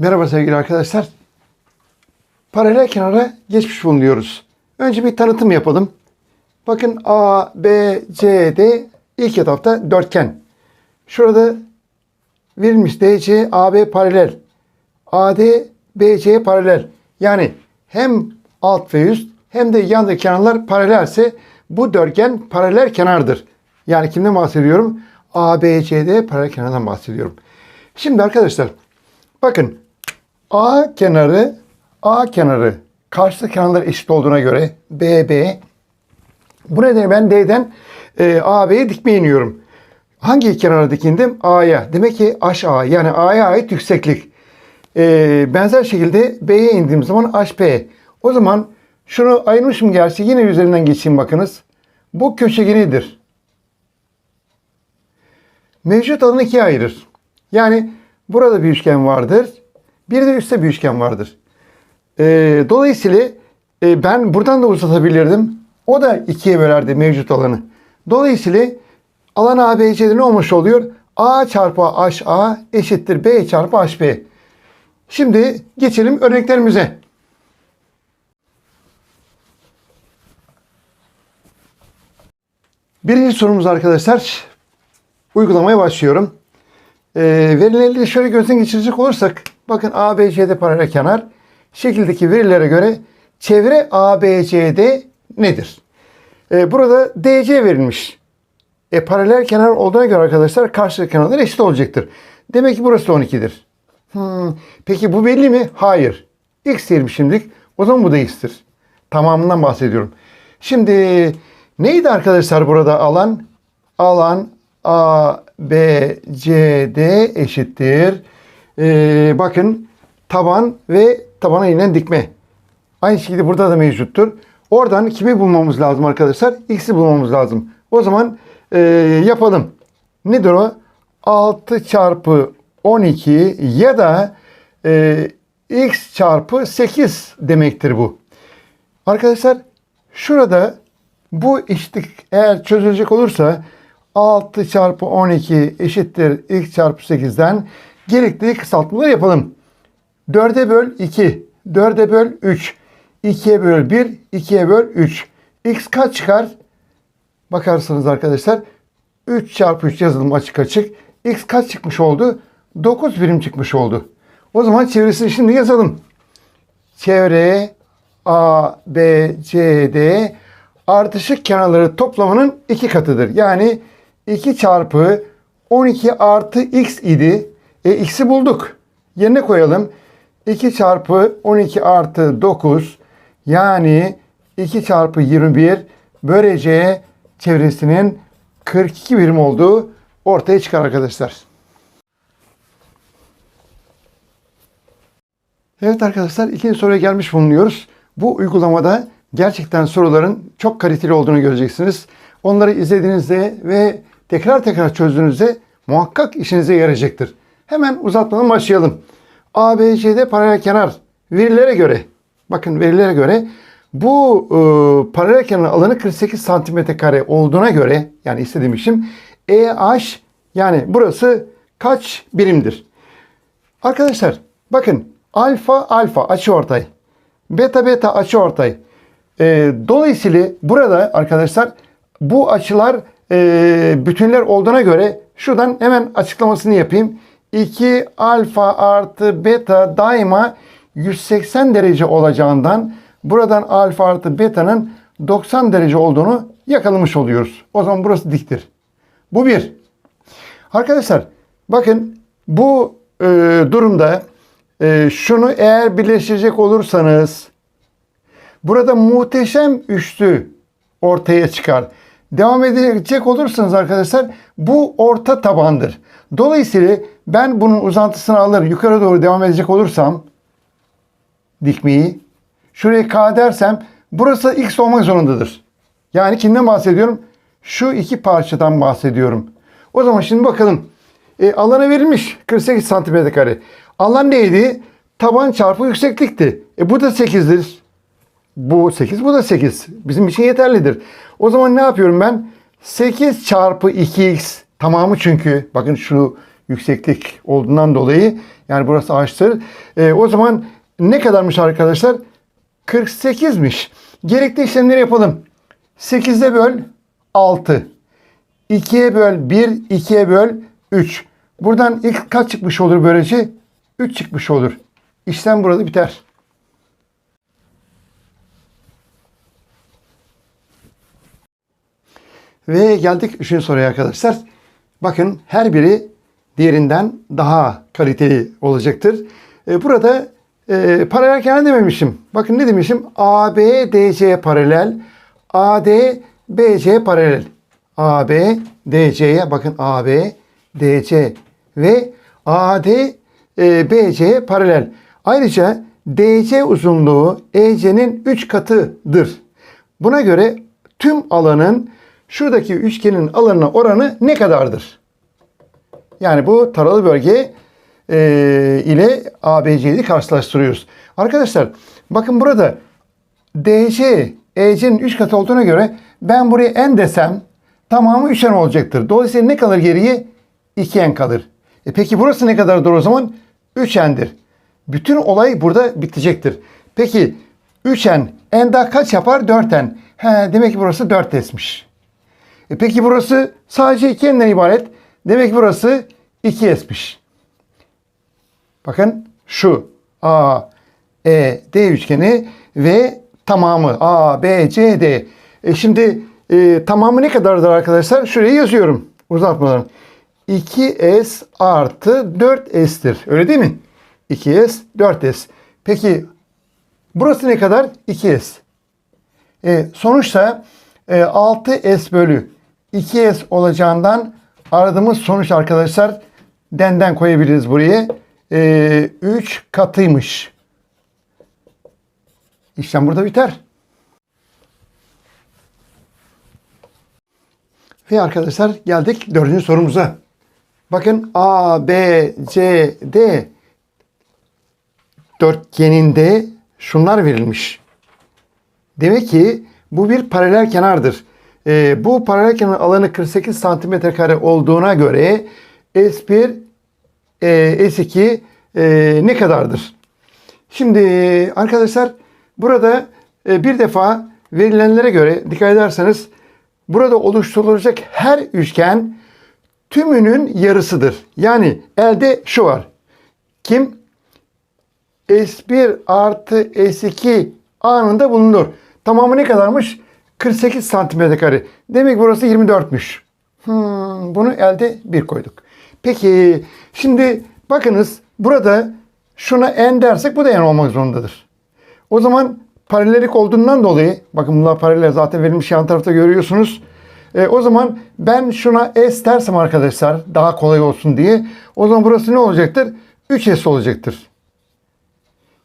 Merhaba sevgili arkadaşlar. Paralel kenara geçmiş bulunuyoruz. Önce bir tanıtım yapalım. Bakın A, B, C, D ilk etapta dörtgen. Şurada verilmiş DC, AB paralel. AD, BC paralel. Yani hem alt ve üst hem de yandaki kenarlar paralelse bu dörtgen paralel kenardır. Yani kimden bahsediyorum? ABCD paralel kenardan bahsediyorum. Şimdi arkadaşlar bakın A kenarı A kenarı karşı kenarlar eşit olduğuna göre BB bu nedenle ben D'den e, AB'ye dikme iniyorum. Hangi kenara dikindim? A'ya. Demek ki HA yani A'ya ait yükseklik. E, benzer şekilde B'ye indiğim zaman HP. O zaman şunu ayırmışım gerçi yine üzerinden geçeyim bakınız. Bu köşegenidir. Mevcut alanı ikiye ayırır. Yani burada bir üçgen vardır. Bir de üstte bir üçgen vardır. Ee, dolayısıyla e, ben buradan da uzatabilirdim. O da ikiye bölerdi mevcut alanı. Dolayısıyla alan ABC'de ne olmuş oluyor? A çarpı HA eşittir B çarpı HB. Şimdi geçelim örneklerimize. Birinci sorumuz arkadaşlar. Uygulamaya başlıyorum. Ee, verileri şöyle gözden geçirecek olursak bakın ABCD paralel kenar şekildeki verilere göre çevre ABCD nedir? Ee, burada DC verilmiş. E, paralel kenar olduğuna göre arkadaşlar karşı kenarlar eşit olacaktır. Demek ki burası da 12'dir. Hmm, peki bu belli mi? Hayır. X diyelim şimdilik. O zaman bu da X'tir. Tamamından bahsediyorum. Şimdi neydi arkadaşlar burada alan? Alan A, B, C, D eşittir. Ee, bakın taban ve tabana inen dikme. Aynı şekilde burada da mevcuttur. Oradan kimi bulmamız lazım arkadaşlar? X'i bulmamız lazım. O zaman e, yapalım. Nedir o? 6 çarpı 12 ya da e, x çarpı 8 demektir bu. Arkadaşlar şurada bu eşitlik eğer çözülecek olursa 6 çarpı 12 eşittir x çarpı 8'den gerekli kısaltmaları yapalım. 4'e böl 2, 4'e böl 3, 2'ye böl 1, 2'ye böl 3. X kaç çıkar? Bakarsınız arkadaşlar 3 çarpı 3 yazılım açık açık. X kaç çıkmış oldu? 9 birim çıkmış oldu. O zaman çevresini şimdi yazalım. Çevre A, B, C, D ardışık kenarları toplamının iki katıdır. Yani 2 çarpı 12 artı x idi. E, x'i bulduk. Yerine koyalım. 2 çarpı 12 artı 9 yani 2 çarpı 21 böylece çevresinin 42 birim olduğu ortaya çıkar arkadaşlar. Evet arkadaşlar ikinci soruya gelmiş bulunuyoruz. Bu uygulamada gerçekten soruların çok kaliteli olduğunu göreceksiniz. Onları izlediğinizde ve tekrar tekrar çözdüğünüzde muhakkak işinize yarayacaktır. Hemen uzatmadan başlayalım. ABCD paralel kenar verilere göre bakın verilere göre bu e, paralel kenar alanı 48 santimetre kare olduğuna göre yani istediğim işim EH yani burası kaç birimdir? Arkadaşlar bakın alfa alfa açıortay beta beta açıortay e, dolayısıyla burada arkadaşlar bu açılar e, bütünler olduğuna göre şuradan hemen açıklamasını yapayım. 2 alfa artı beta daima 180 derece olacağından buradan alfa artı beta'nın 90 derece olduğunu yakalamış oluyoruz. O zaman burası diktir. Bu bir. Arkadaşlar bakın bu e, durumda e, şunu eğer birleştirecek olursanız burada muhteşem üçlü ortaya çıkar. Devam edecek olursanız arkadaşlar bu orta tabandır. Dolayısıyla ben bunun uzantısını alır yukarı doğru devam edecek olursam dikmeyi şuraya K dersem burası X olmak zorundadır. Yani kimden bahsediyorum? Şu iki parçadan bahsediyorum. O zaman şimdi bakalım. E, alana verilmiş 48 santimetre kare. Alan neydi? Taban çarpı yükseklikti. E bu da 8'dir. Bu 8, bu da 8. Bizim için yeterlidir. O zaman ne yapıyorum ben? 8 çarpı 2x tamamı çünkü bakın şu yükseklik olduğundan dolayı Yani burası açtır. E, o zaman ne kadarmış arkadaşlar? 48'miş. Gerekli işlemleri yapalım. 8'e böl 6. 2'ye böl 1, 2'ye böl 3. Buradan ilk kaç çıkmış olur böylece? 3 çıkmış olur. İşlem burada biter. Ve geldik üçüncü soruya arkadaşlar. Bakın her biri diğerinden daha kaliteli olacaktır. E, burada e, paralel kenar dememişim. Bakın ne demişim? AB DC paralel. AD BC paralel. AB DC'ye bakın AB DC ve AD e, BC paralel. Ayrıca DC uzunluğu EC'nin 3 katıdır. Buna göre tüm alanın şuradaki üçgenin alanına oranı ne kadardır? Yani bu taralı bölge e, ile ABC'yi karşılaştırıyoruz. Arkadaşlar bakın burada DC EC'nin 3 katı olduğuna göre ben buraya n desem tamamı 3n olacaktır. Dolayısıyla ne kalır geriye? 2n kalır. E peki burası ne kadardır o zaman? 3n'dir. Bütün olay burada bitecektir. Peki 3n n daha kaç yapar? 4n. He, demek ki burası 4s'miş. E peki burası sadece 2n'den ibaret. Demek burası 2s'miş. Bakın şu A, E, D üçgeni ve tamamı A, B, C, D. E şimdi e, tamamı ne kadardır arkadaşlar? Şuraya yazıyorum uzatmadan. 2S artı 4S'tir. Öyle değil mi? 2S, 4S. Peki burası ne kadar? 2S. E, sonuçta e, 6S bölü 2S olacağından aradığımız sonuç arkadaşlar denden koyabiliriz buraya. E, 3 katıymış. İşlem burada biter. Ve arkadaşlar geldik dördüncü sorumuza. Bakın A, B, C, D dörtgeninde şunlar verilmiş. Demek ki bu bir paralel kenardır. Ee, bu paralel kenar alanı 48 santimetre kare olduğuna göre S1, e, S2 e, ne kadardır? Şimdi arkadaşlar burada e, bir defa verilenlere göre dikkat ederseniz burada oluşturulacak her üçgen tümünün yarısıdır. Yani elde şu var. Kim? S1 artı S2 anında bulunur. Tamamı ne kadarmış? 48 santimetre kare. Demek burası 24'müş. Hmm, bunu elde bir koyduk. Peki şimdi bakınız burada şuna n dersek bu da n olmak zorundadır. O zaman paralellik olduğundan dolayı bakın bunlar paralel zaten verilmiş yan tarafta görüyorsunuz. E, o zaman ben şuna S dersem arkadaşlar daha kolay olsun diye o zaman burası ne olacaktır? 3S olacaktır.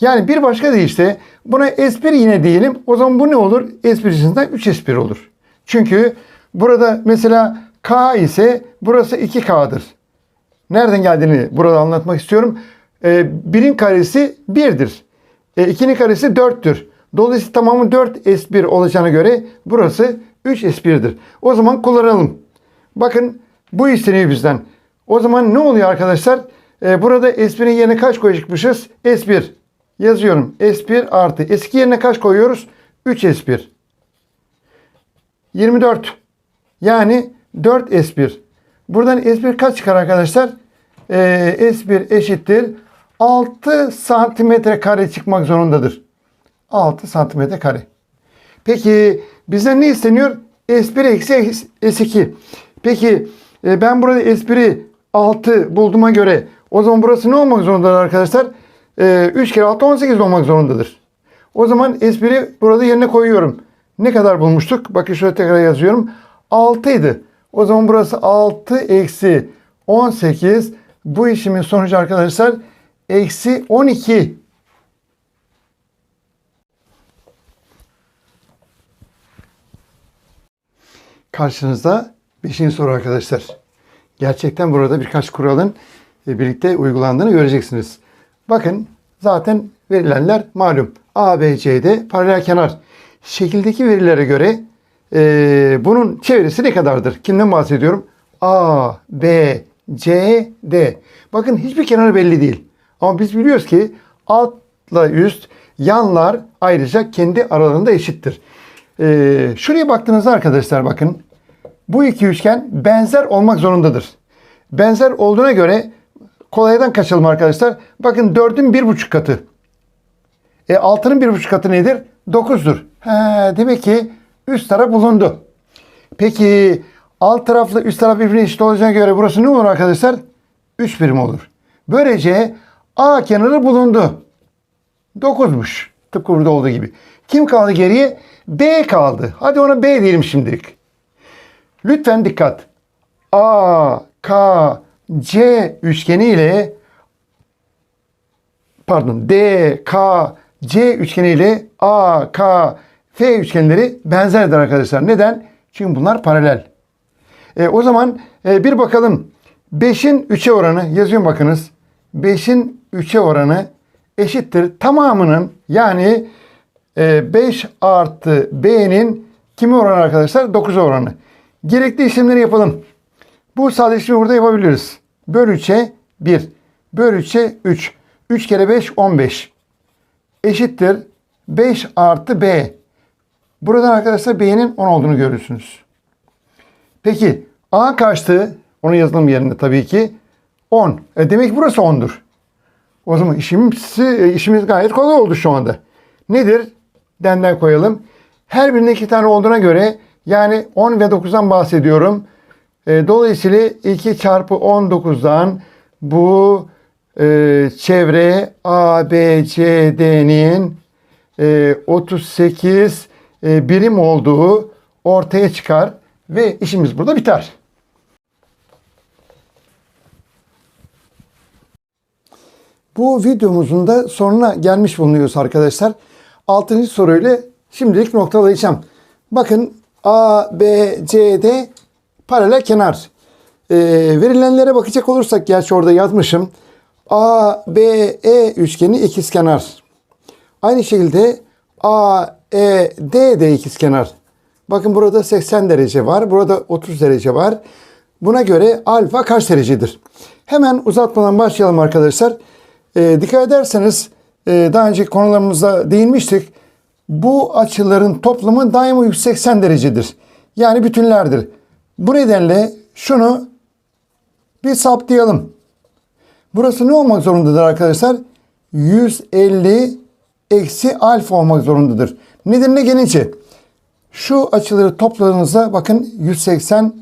Yani bir başka deyişle buna S1 yine diyelim. O zaman bu ne olur? S1 cinsinden 3S1 olur. Çünkü burada mesela K ise burası 2K'dır. Nereden geldiğini burada anlatmak istiyorum. E, birin karesi 1'dir. E, 2'nin karesi 4'tür. Dolayısıyla tamamı 4 S1 olacağına göre burası 3 S1'dir. O zaman kullanalım. Bakın bu isteniyor bizden. O zaman ne oluyor arkadaşlar? E, burada S1'in yerine kaç koyacakmışız? S1. Yazıyorum. S1 artı. S2 yerine kaç koyuyoruz? 3 S1. 24. Yani 4 S1. Buradan S1 kaç çıkar arkadaşlar? Ee, S1 eşittir. 6 santimetre kare çıkmak zorundadır. 6 santimetre kare. Peki bizden ne isteniyor? S1 eksi S2. Peki e, ben burada S1'i 6 bulduğuma göre o zaman burası ne olmak zorundadır arkadaşlar? E, 3 kere 6 18 olmak zorundadır. O zaman S1'i burada yerine koyuyorum. Ne kadar bulmuştuk? Bakın şöyle tekrar yazıyorum. 6 idi. O zaman burası 6 eksi 18. Bu işimin sonucu arkadaşlar eksi 12. Karşınızda 5. soru arkadaşlar. Gerçekten burada birkaç kuralın e, birlikte uygulandığını göreceksiniz. Bakın zaten verilenler malum. A, B, C'de paralel kenar. Şekildeki verilere göre e, bunun çevresi ne kadardır? Kimden bahsediyorum? A, B, C, D. Bakın hiçbir kenarı belli değil. Ama biz biliyoruz ki altla üst yanlar ayrıca kendi aralarında eşittir. Ee, şuraya baktığınızda arkadaşlar bakın. Bu iki üçgen benzer olmak zorundadır. Benzer olduğuna göre kolaydan kaçalım arkadaşlar. Bakın 4'ün 1,5 katı. E 6'nın 1,5 katı nedir? 9'dur. He, demek ki üst taraf bulundu. Peki alt tarafla üst taraf birbirine eşit olacağına göre burası ne olur arkadaşlar? 3 birim olur. Böylece A kenarı bulundu. 9'muş. Tıpkı burada olduğu gibi. Kim kaldı geriye? B kaldı. Hadi ona B diyelim şimdilik. Lütfen dikkat. A, K, C üçgeni ile pardon D, K, C üçgeni ile A, K, F üçgenleri benzerdir arkadaşlar. Neden? Çünkü bunlar paralel. E, o zaman e, bir bakalım. 5'in 3'e oranı yazıyorum bakınız. 5'in 3'e oranı eşittir tamamının yani e, 5 artı B'nin kimi oranı arkadaşlar? 9'a oranı. Gerekli işlemleri yapalım. Bu sadeleştirmeyi burada yapabiliriz. Böl 3'e 1. Böl 3'e 3. 3 kere 5 15. Eşittir 5 artı B. Buradan arkadaşlar B'nin 10 olduğunu görürsünüz. Peki A kaçtı? Onu yazalım yerine tabii ki. 10. E demek ki burası 10'dur. O zaman işimiz, işimiz gayet kolay oldu şu anda. Nedir? Denden koyalım. Her birinde iki tane olduğuna göre yani 10 ve 9'dan bahsediyorum. E, dolayısıyla 2 çarpı 19'dan bu e, çevre A, B, C, D'nin e, 38 e, birim olduğu ortaya çıkar ve işimiz burada biter. Bu videomuzun da sonuna gelmiş bulunuyoruz arkadaşlar. Altıncı soruyla şimdilik noktalayacağım. Bakın A, paralel kenar. Ee, verilenlere bakacak olursak gerçi orada yazmışım. A, B, E üçgeni ikizkenar. Aynı şekilde A, E, D de ikizkenar. Bakın burada 80 derece var. Burada 30 derece var. Buna göre alfa kaç derecedir? Hemen uzatmadan başlayalım arkadaşlar. E, dikkat ederseniz e, daha önceki konularımızda değinmiştik. Bu açıların toplamı daima 180 derecedir. Yani bütünlerdir. Bu nedenle şunu bir saptayalım. Burası ne olmak zorundadır arkadaşlar? 150 eksi alfa olmak zorundadır. Nedenine gelince şu açıları topladığınızda bakın 180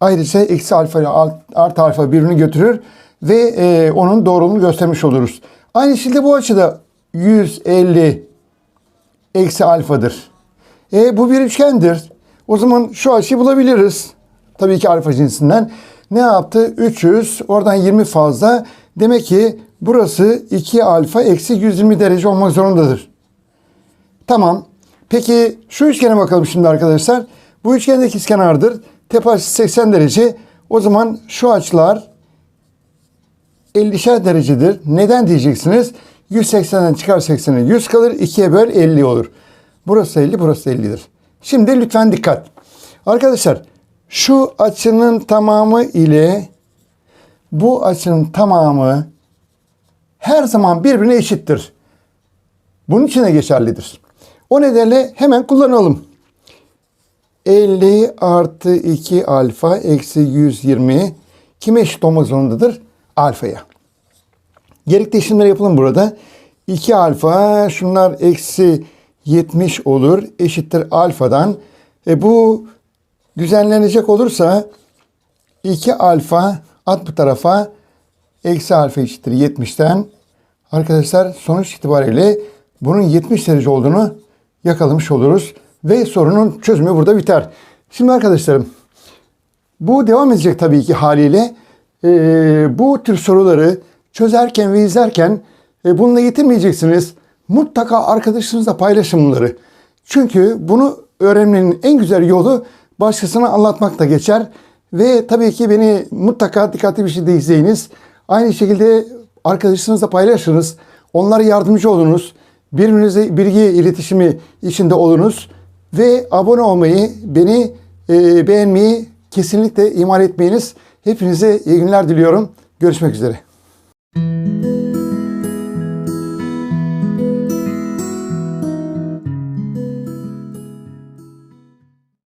ayrıca eksi alfa ile artı alfa birbirini götürür ve e, onun doğruluğunu göstermiş oluruz. Aynı şekilde bu açıda 150 eksi alfadır. E, bu bir üçgendir. O zaman şu açıyı bulabiliriz. Tabii ki alfa cinsinden. Ne yaptı? 300. Oradan 20 fazla. Demek ki burası 2 alfa eksi 120 derece olmak zorundadır. Tamam. Peki şu üçgene bakalım şimdi arkadaşlar. Bu üçgende ikizkenardır. Tepe açısı 80 derece. O zaman şu açılar 50'şer derecedir. Neden diyeceksiniz? 180'den çıkar 80'e 100 kalır. 2'ye böl 50 olur. Burası 50, burası 50'dir. Şimdi lütfen dikkat. Arkadaşlar şu açının tamamı ile bu açının tamamı her zaman birbirine eşittir. Bunun için de geçerlidir. O nedenle hemen kullanalım. 50 artı 2 alfa eksi 120 kime eşit olmak zorundadır? Alfaya. Gerekli işlemler yapalım burada. 2 alfa şunlar eksi 70 olur. Eşittir alfadan. E bu düzenlenecek olursa 2 alfa at bu tarafa eksi alfa eşittir 70'ten. Arkadaşlar sonuç itibariyle bunun 70 derece olduğunu yakalamış oluruz. Ve sorunun çözümü burada biter. Şimdi arkadaşlarım bu devam edecek tabii ki haliyle. Ee, bu tür soruları çözerken ve izlerken e, bununla yetinmeyeceksiniz. Mutlaka arkadaşınızla paylaşın bunları. Çünkü bunu öğrenmenin en güzel yolu başkasına anlatmakla geçer. Ve tabii ki beni mutlaka dikkatli bir şekilde izleyiniz. Aynı şekilde arkadaşınızla paylaşınız. Onlara yardımcı olunuz. Birbirinize bilgi iletişimi içinde olunuz. Ve abone olmayı, beni e, beğenmeyi kesinlikle ihmal etmeyiniz. Hepinize iyi günler diliyorum. Görüşmek üzere.